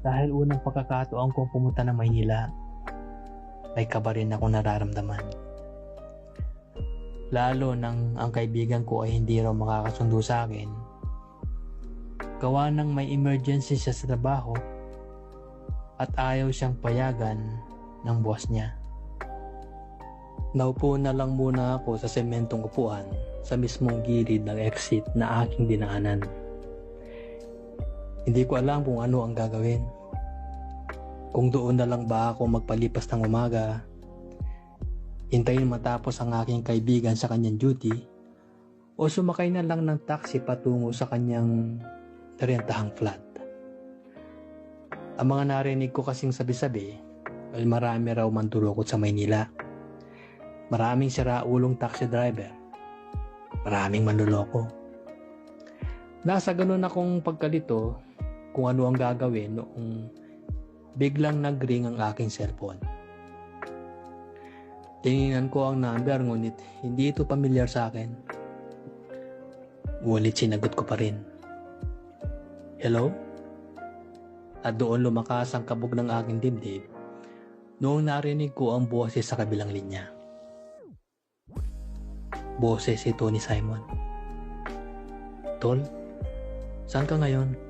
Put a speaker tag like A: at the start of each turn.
A: Dahil unang pagkakataon kong pumunta ng Maynila, may kaba rin ako nararamdaman. Lalo nang ang kaibigan ko ay hindi raw makakasundo sa akin. Gawa ng may emergency siya sa trabaho at ayaw siyang payagan ng boss niya. Naupo na lang muna ako sa sementong upuan sa mismong gilid ng exit na aking dinaanan. Hindi ko alam kung ano ang gagawin. Kung doon na lang ba ako magpalipas ng umaga, hintayin matapos ang aking kaibigan sa kanyang duty, o sumakay na lang ng taxi patungo sa kanyang rentahang flat. Ang mga narinig ko kasing sabi-sabi ay marami raw mandurukot sa Maynila. Maraming siraulong taxi driver. Maraming manluloko. Nasa ganun akong pagkalito kung ano ang gagawin noong biglang nagring ang aking cellphone. Tinignan ko ang number ngunit hindi ito pamilyar sa akin. Ngunit sinagot ko pa rin. Hello? At doon lumakas ang kabog ng aking dibdib noong narinig ko ang boses sa kabilang linya. Boses ito ni Simon. Tol, saan ka ngayon?